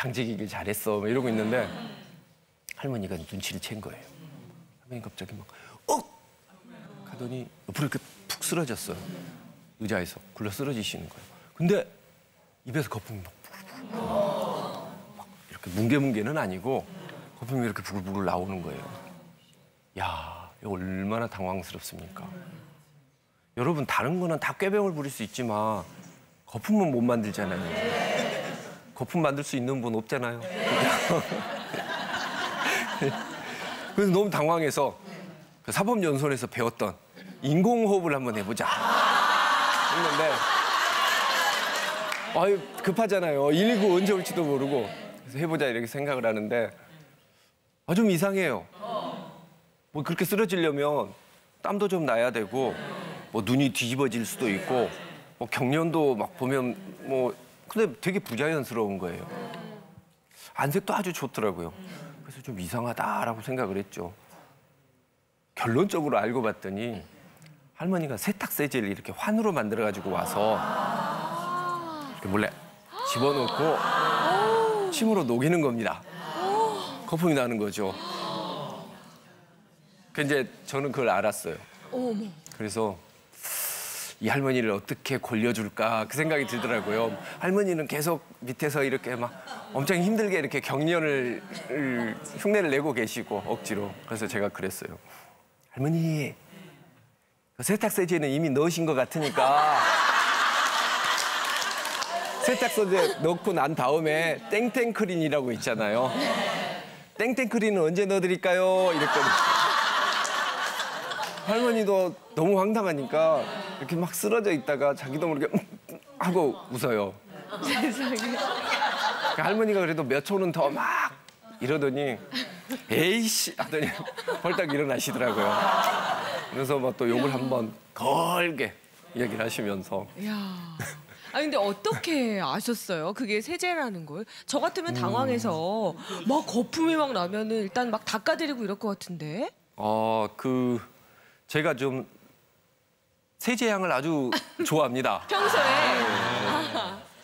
당직이길 잘했어 뭐 이러고 있는데 할머니가 눈치를 챈 거예요. 할머니 갑자기 막 억! 하더니 옆으로 이렇게 푹 쓰러졌어요. 의자에서 굴러 쓰러지시는 거예요. 근데 입에서 거품이 막 막 이렇게 뭉게뭉게는 아니고 거품이 이렇게 부글부글 나오는 거예요. 야, 얼마나 당황스럽습니까? 여러분 다른 거는 다 꾀병을 부릴 수 있지만 거품은 못 만들잖아요. 거품 만들 수 있는 분 없잖아요. 그래서 너무 당황해서 그 사법연수원에서 배웠던 인공호흡을 한번 해보자. 했는데 아유 급하잖아요. 119 언제 올지도 모르고 그래서 해보자 이렇게 생각을 하는데 아 좀 이상해요. 뭐 그렇게 쓰러지려면 땀도 좀 나야 되고 뭐 눈이 뒤집어질 수도 있고 뭐 경련도 막 보면 뭐 근데 되게 부자연스러운 거예요. 안색도 아주 좋더라고요. 그래서 좀 이상하다라고 생각을 했죠. 결론적으로 알고 봤더니 할머니가 세탁 세제를 이렇게 환으로 만들어 가지고 와서 이렇게 몰래 집어넣고 침으로 녹이는 겁니다. 거품이 나는 거죠. 그 이제 저는 그걸 알았어요. 그래서 이 할머니를 어떻게 골려줄까 그 생각이 들더라고요. 할머니는 계속 밑에서 이렇게 막 엄청 힘들게 이렇게 을, 흉내를 내고 계시고 억지로 그래서 제가 그랬어요. 할머니 그 세탁 세제는 이미 넣으신 것 같으니까 세탁 세제 넣고 난 다음에 땡땡크린이라고 있잖아요. 땡땡크린은 언제 넣어드릴까요? 이랬거든요. 할머니도 너무 황당하니까 이렇게 막 쓰러져 있다가 자기도 모르게 하고 웃어요. 세상에. 그 할머니가 그래도 몇 초는 더 막 이러더니 에이씨 하더니 벌떡 일어나시더라고요. 그래서 막 또 욕을 한번 걸게 얘기를 하시면서 야. 아 근데 어떻게 아셨어요? 그게 세제라는 걸? 저 같으면 당황해서 막 거품이 막 나면은 일단 막 닦아드리고 이럴 것 같은데. 어 그 제가 좀 세제향을 아주 좋아합니다. 평소에.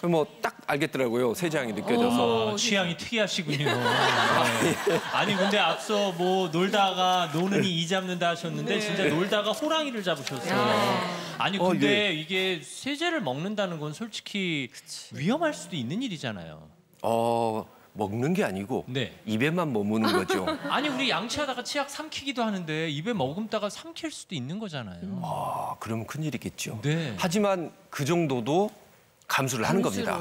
뭐딱 알겠더라고요 세제향이 느껴져서. 어, 취향이 특이하시군요. 네. 아니 근데 앞서 뭐 놀다가 노는이 이 잡는다 하셨는데 진짜 놀다가 호랑이를 잡으셨어요. 아니 어, 근데 이게 세제를 먹는다는 건 솔직히 위험할 수도 있는 일이잖아요. 어 먹는 게 아니고 네. 입에만 머무는 거죠. 아니 우리 양치하다가 치약 삼키기도 하는데 입에 머금다가 삼킬 수도 있는 거잖아요. 아 그러면 큰일이겠죠. 네. 하지만 그 정도도 감수를 하는 겁니다.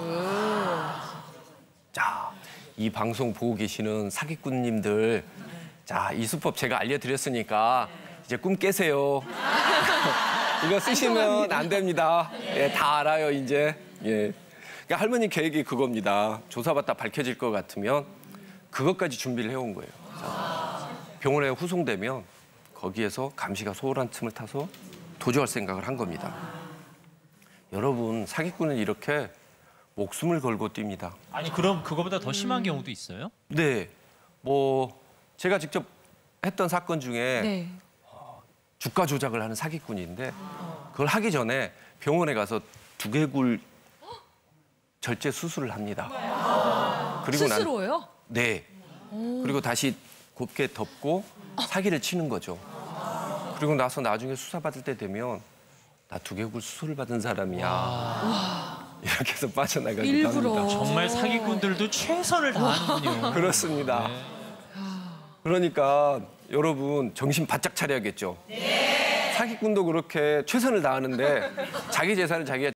자, 이 방송 보고 계시는 사기꾼님들, 자, 이 수법 제가 알려드렸으니까 이제 꿈 깨세요. 이거 쓰시면 안 됩니다. 예, 다 알아요, 이제. 예. 그러니까 할머니 계획이 그겁니다. 조사받다 밝혀질 것 같으면 그것까지 준비를 해온 거예요. 자, 병원에 후송되면 거기에서 감시가 소홀한 틈을 타서 도주할 생각을 한 겁니다. 여러분, 사기꾼은 이렇게 목숨을 걸고 뜁니다. 아니 그럼 그거보다 더 심한 경우도 있어요? 네. 뭐 제가 직접 했던 사건 중에 네. 주가 조작을 하는 사기꾼인데 그걸 하기 전에 병원에 가서 두개골 절제 수술을 합니다. 그리고 난 스스로요? 네. 그리고 다시 곱게 덮고 사기를 치는 거죠. 그리고 나서 나중에 수사받을 때 되면 나 두개골 수술을 받은 사람이야. 이렇게 해서 빠져나가기도 일부러. 합니다. 정말 사기꾼들도 최선을 다하는군요. 그렇습니다. 그러니까 여러분 정신 바짝 차려야겠죠. 사기꾼도 그렇게 최선을 다하는데 자기 재산을 자기가